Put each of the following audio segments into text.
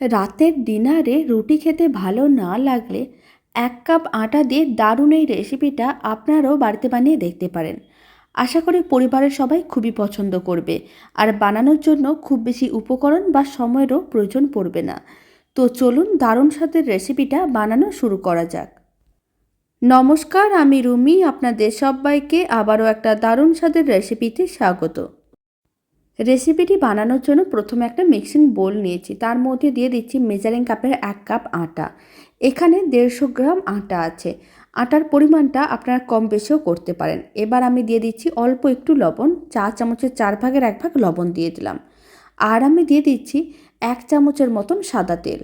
রাতের ডিনারে রুটি খেতে ভালো না লাগলে এক কাপ আটা দিয়ে দারুণ এই রেসিপিটা আপনারাও বাড়িতে বানিয়ে দেখতে পারেন। আশা করি পরিবারের সবাই খুবই পছন্দ করবে আর বানানোর জন্য খুব বেশি উপকরণ বা সময়েরও প্রয়োজন পড়বে না। তো চলুন দারুণ স্বাদের রেসিপিটা বানানো শুরু করা যাক। নমস্কার, আমি রুমি, আপনাদের সবাইকে আবারও একটা দারুণ স্বাদের রেসিপিতে স্বাগত। রেসিপিটি বানানোর জন্য প্রথমে একটা মিক্সিং বোল নিয়েছি। তার মধ্যে দিয়ে দিচ্ছি মেজারিং কাপের এক কাপ আটা। এখানে দেড়শো গ্রাম আটা আছে। আটার পরিমাণটা আপনারা কম বেশিও করতে পারেন। এবার আমি দিয়ে দিচ্ছি অল্প একটু লবণ, চা চামচের চার ভাগের এক ভাগ লবণ দিয়ে দিলাম। আর আমি দিয়ে দিচ্ছি এক চামচের মতন সাদা তেল।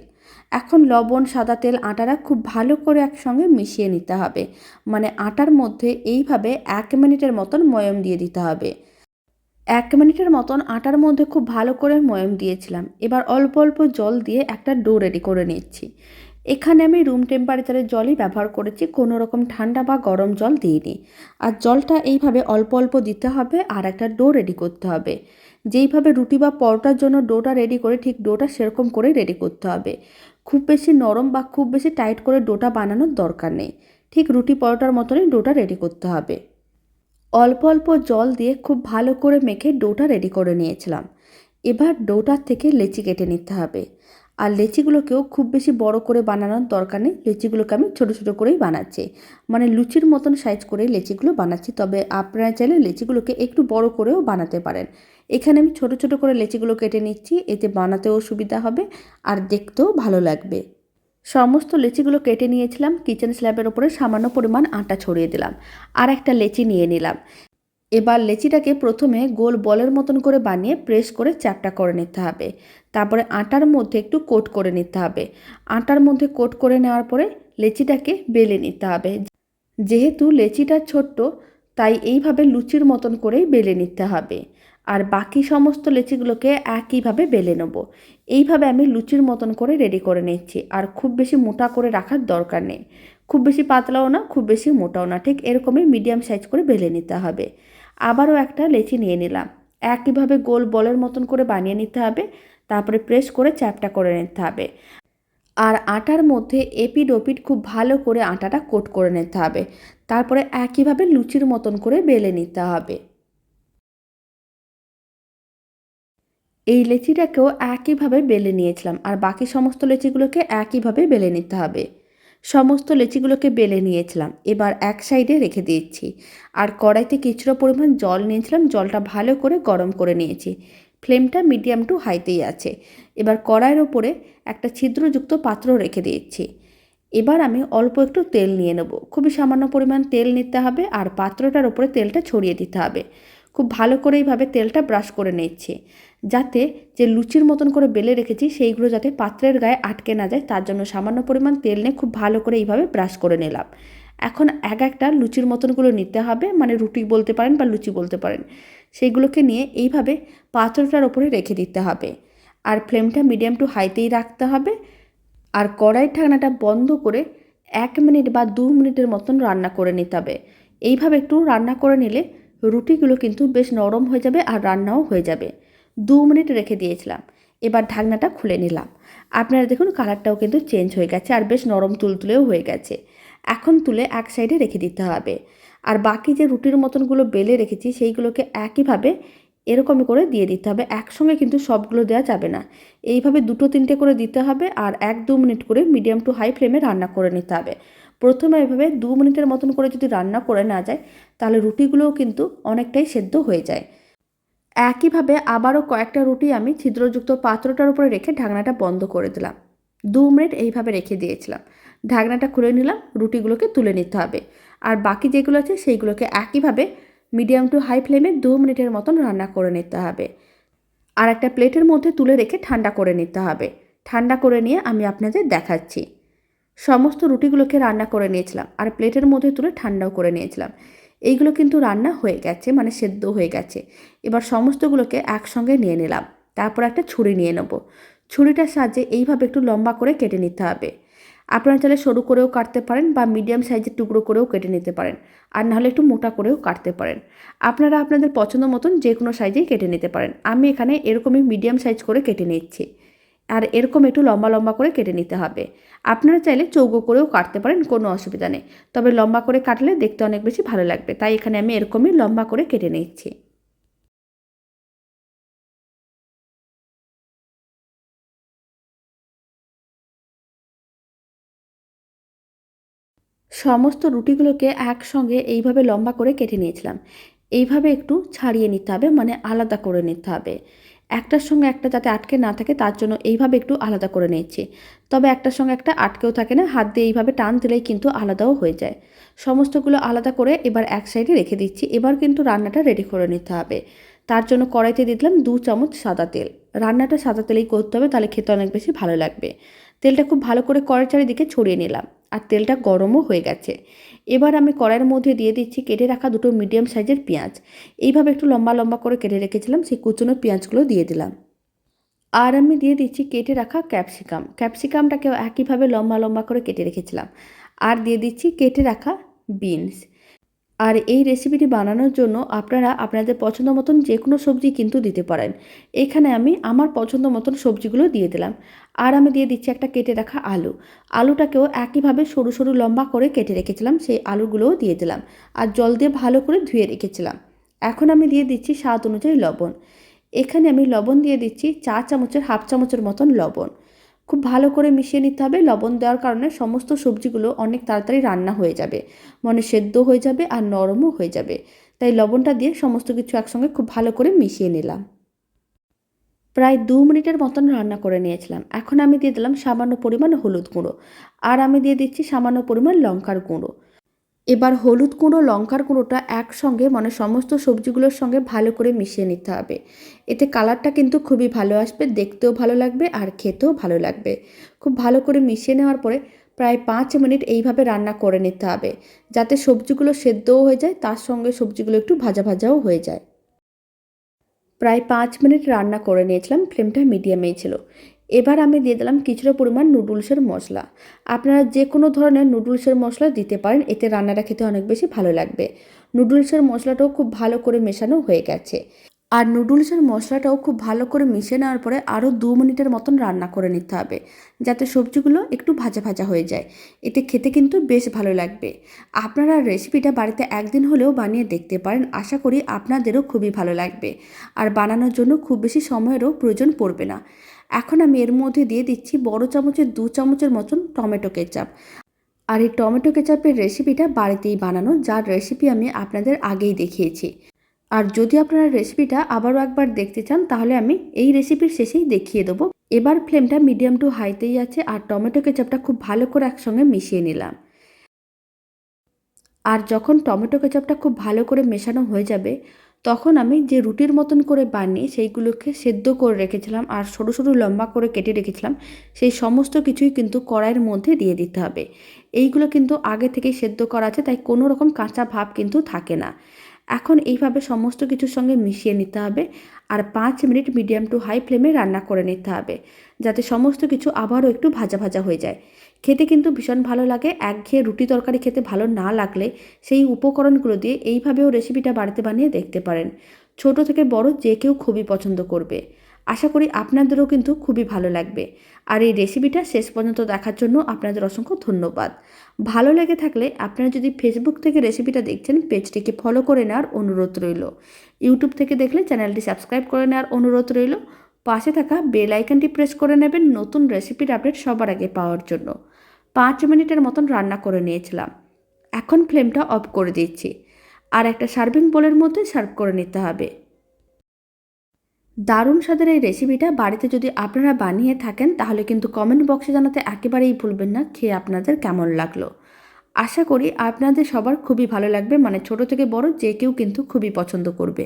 এখন লবণ, সাদা তেল আটাটা খুব ভালো করে একসঙ্গে মিশিয়ে নিতে হবে। মানে আটার মধ্যে এইভাবে এক মিনিটের মতন ময়ম দিয়ে দিতে হবে। এক মিনিটের মতন আটার মধ্যে খুব ভালো করে ময়ম দিয়েছিলাম। এবার অল্প অল্প জল দিয়ে একটা ডো রেডি করে নিচ্ছি। এখানে আমি রুম টেম্পারেচারের জলই ব্যবহার করেছি, কোনো রকম ঠান্ডা বা গরম জল দিইনি। আর জলটা এইভাবে অল্প অল্প দিতে হবে আর একটা ডো রেডি করতে হবে। যেইভাবে রুটি বা পরোটার জন্য ডোটা রেডি করে, ঠিক ডোটা সেরকম করে রেডি করতে হবে। খুব বেশি নরম বা খুব বেশি টাইট করে ডোটা বানানোর দরকার নেই। ঠিক রুটি পরোটার মতনই ডোটা রেডি করতে হবে। অল্প অল্প জল দিয়ে খুব ভালো করে মেখে ডোটা রেডি করে নিয়েছিলাম। এবার ডোটার থেকে লেচি কেটে নিতে হবে। আর লেচিগুলোকেও খুব বেশি বড় করে বানানোর দরকার নেই। লেচিগুলোকে আমি ছোটো ছোটো করেই বানাচ্ছি। মানে লুচির মতন সাইজ করে লেচিগুলো বানাচ্ছি। তবে আপনারা চাইলে লেচিগুলোকে একটু বড় করেও বানাতে পারেন। এখানে আমি ছোটো ছোটো করে লেচিগুলো কেটে নিচ্ছি। এতে বানাতেও সুবিধা হবে আর দেখতেও ভালো লাগবে। সমস্ত লেচিগুলো কেটে নিয়েছিলাম কিচেন স্ল্যাবের ওপরে সামান্য পরিমাণ আটা ছড়িয়ে দিলাম, আর একটা লেচি নিয়ে নিলাম। এবার লেচিটাকে প্রথমে গোল বলের মতন করে বানিয়ে প্রেস করে চ্যাপটা করে নিতে হবে। তারপরে আটার মধ্যে একটু কোট করে নিতে হবে। আটার মধ্যে কোট করে নেওয়ার পরে লেচিটাকে বেলে নিতে হবে। যেহেতু লেচিটা ছোট্ট, তাই এইভাবে লুচির মতন করেই বেলে নিতে হবে। আর বাকি সমস্ত লেচিগুলোকে একইভাবে বেলে নেব। এইভাবে আমি লুচির মতন করে রেডি করে নিচ্ছি। আর খুব বেশি মোটা করে রাখার দরকার নেই। খুব বেশি পাতলাও না, খুব বেশি মোটাও না। ঠিক এরকমই মিডিয়াম সাইজ করে বেলে নিতে হবে। আবারও একটা লেচি নিয়ে নিলাম। একইভাবে গোল বলের মতন করে বানিয়ে নিতে হবে। তারপরে প্রেস করে চ্যাপটা করে নিতে হবে। আর আটার মধ্যে এপিড ওপিড খুব ভালো করে আটাটা কোট করে নিতে হবে। তারপরে একইভাবে লুচির মতন করে বেলে নিতে হবে। এই লেচিটাকেও একইভাবে বেলে নিয়েছিলাম আর বাকি সমস্ত লেচিগুলোকে একইভাবে বেলে নিতে হবে। সমস্ত লেচিগুলোকে বেলে নিয়েছিলাম। এবার এক সাইডে রেখে দিয়েছি। আর কড়াইতে কিছুটা পরিমাণ জল নিয়েছিলাম। জলটা ভালো করে গরম করে নিয়েছি। ফ্লেমটা মিডিয়াম টু হাইতেই আছে। এবার কড়াইয়ের ওপরে একটা ছিদ্রযুক্ত পাত্র রেখে দিয়েছি। এবার আমি অল্প একটু তেল নিয়ে নেব। খুবই সামান্য পরিমাণ তেল নিতে হবে আর পাত্রটার ওপরে তেলটা ছড়িয়ে দিতে হবে। খুব ভালো করে এইভাবে তেলটা ব্রাশ করে নিচ্ছি যাতে যে লুচির মতন করে বেলে রেখেছি, সেইগুলো যাতে পাত্রের গায়ে আটকে না যায়, তার জন্য সামান্য পরিমাণ তেল নিয়ে খুব ভালো করে এইভাবে ব্রাশ করে নিলাম। এখন এক একটা লুচির মতনগুলো নিতে হবে মানে রুটি বলতে পারেন বা লুচি বলতে পারেন। সেইগুলোকে নিয়ে এইভাবে পাত্রটার ওপরে রেখে দিতে হবে। আর ফ্লেমটা মিডিয়াম টু হাইতেই রাখতে হবে। আর কড়াই ঢাকনাটা বন্ধ করে এক মিনিট বা দু মিনিটের মতন রান্না করে নিতে হবে। এইভাবে একটু রান্না করে নিলে রুটিগুলো কিন্তু বেশ নরম হয়ে যাবে আর রান্নাও হয়ে যাবে। দু মিনিট রেখে দিয়েছিলাম। এবার ঢাকনাটা খুলে নিলাম। আপনারা দেখুন কালারটাও কিন্তু চেঞ্জ হয়ে গেছে আর বেশ নরম তুলতুলেও হয়ে গেছে। এখন তুলে এক সাইডে রেখে দিতে হবে। আর বাকি যে রুটির মতনগুলো বেলে রেখেছি সেইগুলোকে একইভাবে এরকমই করে দিয়ে দিতে হবে। একসঙ্গে কিন্তু সবগুলো দেওয়া যাবে না। এইভাবে দুটো তিনটে করে দিতে হবে আর এক দু মিনিট করে মিডিয়াম টু হাই ফ্লেমে রান্না করে নিতে হবে। প্রথমে এভাবে দু মিনিটের মতন করে যদি রান্না করে না যায়, তাহলে রুটিগুলোও কিন্তু অনেকটাই সেদ্ধ হয়ে যায়। একইভাবে আবারও কয়েকটা রুটি আমি ছিদ্রযুক্ত পাত্রটার উপরে রেখে ঢাকনাটা বন্ধ করে দিলাম। দু মিনিট এইভাবে রেখে দিয়েছিলাম। ঢাকনাটা খুলে নিলাম, রুটিগুলোকে তুলে নিতে হবে। আর বাকি যেগুলো আছে সেইগুলোকে একইভাবে মিডিয়াম টু হাই ফ্লেমে দু মিনিটের মতন রান্না করে নিতে হবে। আর একটা প্লেটের মধ্যে তুলে রেখে ঠান্ডা করে নিতে হবে। ঠান্ডা করে নিয়ে আমি আপনাদের দেখাচ্ছি। সমস্ত রুটিগুলোকে রান্না করে নিয়েছিলাম আর প্লেটের মধ্যে তুলে ঠান্ডাও করে নিয়েছিলাম। এইগুলো কিন্তু রান্না হয়ে গেছে মানে সেদ্ধ হয়ে গেছে। এবার সমস্তগুলোকে একসঙ্গে নিয়ে নিলাম। তারপর একটা ছুরি নিয়ে নেব। ছুরিটার সাহায্যে এইভাবে একটু লম্বা করে কেটে নিতে হবে। আপনারা চাইলে সরু করেও কাটতে পারেন বা মিডিয়াম সাইজের টুকরো করেও কেটে নিতে পারেন। আর নাহলে একটু মোটা করেও কাটতে পারেন। আপনারা আপনাদের পছন্দ মতন যে কোনো সাইজেই কেটে নিতে পারেন। আমি এখানে এরকমই মিডিয়াম সাইজ করে কেটে নিচ্ছি। আর এরকম একটু লম্বা লম্বা করে কেটে নিতে হবে। আপনারা চাইলে চৌকো করেও কাটতে পারেন, কোনো অসুবিধা নেই। তবে লম্বা করে কাটলে দেখতে অনেক বেশি ভালো লাগবে, তাই এখানে আমি এরকমই লম্বা করে কেটে নিচ্ছি। সমস্ত রুটিগুলোকে একসঙ্গে এইভাবে লম্বা করে কেটে নিয়েছিলাম। এইভাবে একটু ছাড়িয়ে নিতে হবে মানে আলাদা করে নিতে হবে। একটার সঙ্গে একটা যাতে আটকে না থাকে, তার জন্য এইভাবে একটু আলাদা করে নিয়েছি। তবে একটার সঙ্গে একটা আটকেও থাকে না, হাত দিয়ে এইভাবে টান দিলেই কিন্তু আলাদাও হয়ে যায়। সমস্তগুলো আলাদা করে এবার এক সাইডে রেখে দিচ্ছি। এবার কিন্তু রান্নাটা রেডি করে নিতে হবে। তার জন্য কড়াইতে দিলাম দু চামচ সাদা তেল। রান্নাটা সাদা তেলেই করতে হবে, তাহলে খেতে অনেক বেশি ভালো লাগবে। তেলটা খুব ভালো করে কড়াই চারিদিকে ছড়িয়ে নিলাম আর তেলটা গরমও হয়ে গেছে। এবার আমি কড়াইয়ের মধ্যে দিয়ে দিচ্ছি কেটে রাখা দুটো মিডিয়াম সাইজের পেঁয়াজ। এইভাবে একটু লম্বা লম্বা করে কেটে রেখেছিলাম, সেই কুচনো পেঁয়াজগুলো দিয়ে দিলাম। আর আমি দিয়ে দিচ্ছি কেটে রাখা ক্যাপসিকাম। ক্যাপসিকামটাকেও একইভাবে লম্বা লম্বা করে কেটে রেখেছিলাম। আর দিয়ে দিচ্ছি কেটে রাখা বিনস। আর এই রেসিপিটি বানানোর জন্য আপনারা আপনাদের পছন্দ মতন যে কোনো সবজি কিন্তু দিতে পারেন। এখানে আমি আমার পছন্দ মতন সবজিগুলো দিয়ে দিলাম। আর আমি দিয়ে দিচ্ছি একটা কেটে রাখা আলু। আলুটাকেও একইভাবে সরু সরু লম্বা করে কেটে রেখেছিলাম, সেই আলুগুলোও দিয়ে দিলাম। আর জল দিয়ে ভালো করে ধুয়ে রেখেছিলাম। এখন আমি দিয়ে দিচ্ছি স্বাদ অনুযায়ী লবণ। এখানে আমি লবণ দিয়ে দিচ্ছি চা চামচের, হাফ চামচের মতন লবণ। খুব ভালো করে মিশিয়ে নিতে হবে। লবণ দেওয়ার কারণে সমস্ত সবজিগুলো অনেক তাড়াতাড়ি রান্না হয়ে যাবে। মনে সেদ্ধ হয়ে যাবে আর নরমও হয়ে যাবে। তাই লবণটা দিয়ে সমস্ত কিছু একসঙ্গে খুব ভালো করে মিশিয়ে নিলাম। প্রায় দু মিনিটের মতন রান্না করে নিয়েছিলাম। এখন আমি দিয়ে দিলাম সামান্য পরিমাণ হলুদ গুঁড়ো। আর আমি দিয়ে দিচ্ছি সামান্য পরিমাণ লঙ্কার গুঁড়ো। এবার হলুদ গুঁড়ো লঙ্কার গুঁড়োটা একসঙ্গে মানে সমস্ত সবজিগুলোর সঙ্গে ভালো করে মিশিয়ে নিতে হবে। এতে কালারটা কিন্তু খুবই ভালো আসবে, দেখতেও ভালো লাগবে আর খেতেও ভালো লাগবে। খুব ভালো করে মিশিয়ে নেওয়ার পরে প্রায় পাঁচ মিনিট এইভাবে রান্না করে নিতে হবে, যাতে সবজিগুলো সেদ্ধও হয়ে যায়, তার সঙ্গে সবজিগুলো একটু ভাজা ভাজাও হয়ে যায়। প্রায় পাঁচ মিনিট রান্না করে নিয়েছিলাম, ফ্লেমটা মিডিয়ামেই ছিল। এবার আমি দিয়ে দিলাম কিছুটা পরিমাণ নুডলসের মশলা। আপনারা যে কোনো ধরনের নুডলসের মশলা দিতে পারেন, এতে রান্নাটা খেতে অনেক বেশি ভালো লাগবে। নুডলসের মশলাটাও খুব ভালো করে মেশানো হয়ে গেছে। আর নুডলসের মশলাটাও খুব ভালো করে মিশিয়ে নেওয়ার পরে আরও দু মিনিটের মতন রান্না করে নিতে হবে, যাতে সবজিগুলো একটু ভাজা ভাজা হয়ে যায়। এতে খেতে কিন্তু বেশ ভালো লাগবে। আপনারা রেসিপিটা বাড়িতে একদিন হলেও বানিয়ে দেখতে পারেন, আশা করি আপনাদেরও খুবই ভালো লাগবে। আর বানানোর জন্য খুব বেশি সময়েরও প্রয়োজন পড়বে না। এখন আমি এর মধ্যে দিয়ে দিচ্ছি বড় চামচের দু চামচের মতন টমেটো কেচাপ। আর এই টমেটো কেচাপের রেসিপিটা বাড়িতেই বানানো, যার রেসিপি আমি আপনাদের আগেই দেখিয়েছি। আর যদি আপনারা রেসিপিটা আবারও একবার দেখতে চান, তাহলে আমি এই রেসিপির শেষেই দেখিয়ে দেবো। এবার ফ্লেমটা মিডিয়াম টু হাইতেই আছে, আর টমেটো কেচাপটা খুব ভালো করে একসঙ্গে মিশিয়ে নিলাম। আর যখন টমেটো কেচাপটা খুব ভালো করে মেশানো হয়ে যাবে তখন আমি যে রুটির মতন করে বানিয়ে সেইগুলোকে সেদ্ধ করে রেখেছিলাম আর সরু সরু লম্বা করে কেটে রেখেছিলাম, সেই সমস্ত কিছুই কিন্তু কড়াইয়ের মধ্যে দিয়ে দিতে হবে। এইগুলো কিন্তু আগে থেকেই সেদ্ধ করা আছে, তাই কোনো রকম কাঁচা ভাব কিন্তু থাকে না। এখন এইভাবে সমস্ত কিছুর সঙ্গে মিশিয়ে নিতে হবে আর পাঁচ মিনিট মিডিয়াম টু হাই ফ্লেমে রান্না করে নিতে হবে, যাতে সমস্ত কিছু আবারও একটু ভাজা ভাজা হয়ে যায়। খেতে কিন্তু ভীষণ ভালো লাগে। একঘেয়ে রুটি তরকারি খেতে ভালো না লাগলে সেই উপকরণগুলো দিয়ে এইভাবেও রেসিপিটা বাড়িতে বানিয়ে দেখতে পারেন। ছোট থেকে বড় যে কেউ খুবই পছন্দ করবে। আশা করি আপনাদেরও কিন্তু খুবই ভালো লাগবে। আর এই রেসিপিটা শেষ পর্যন্ত দেখার জন্য আপনাদের অসংখ্য ধন্যবাদ। ভালো লেগে থাকলে আপনারা যদি ফেসবুক থেকে রেসিপিটা দেখছেন, পেজটিকে ফলো করে নেওয়ার অনুরোধ রইল। ইউটিউব থেকে দেখলে চ্যানেলটি সাবস্ক্রাইব করে নেওয়ার অনুরোধ রইল। পাশে থাকা বেল আইকনটি প্রেস করে নেবেন নতুন রেসিপির আপডেট সবার আগে পাওয়ার জন্য। পাঁচ মিনিটের মতন রান্না করে নিয়েছিলাম। এখন ফ্লেমটা অফ করে দিচ্ছি। আর একটা সার্ভিং বোলের মধ্যে সার্ভ করে নিতে হবে। দারুণ স্বাদের এই রেসিপিটা বাড়িতে যদি আপনারা বানিয়ে থাকেন, তাহলে কিন্তু কমেন্ট বক্সে জানাতে একেবারেই ভুলবেন না, খেয়ে আপনাদের কেমন লাগল? আশা করি আপনাদের সবার খুবই ভালো লাগবে মানে ছোট থেকে বড় যে কেউ কিন্তু খুবই পছন্দ করবে।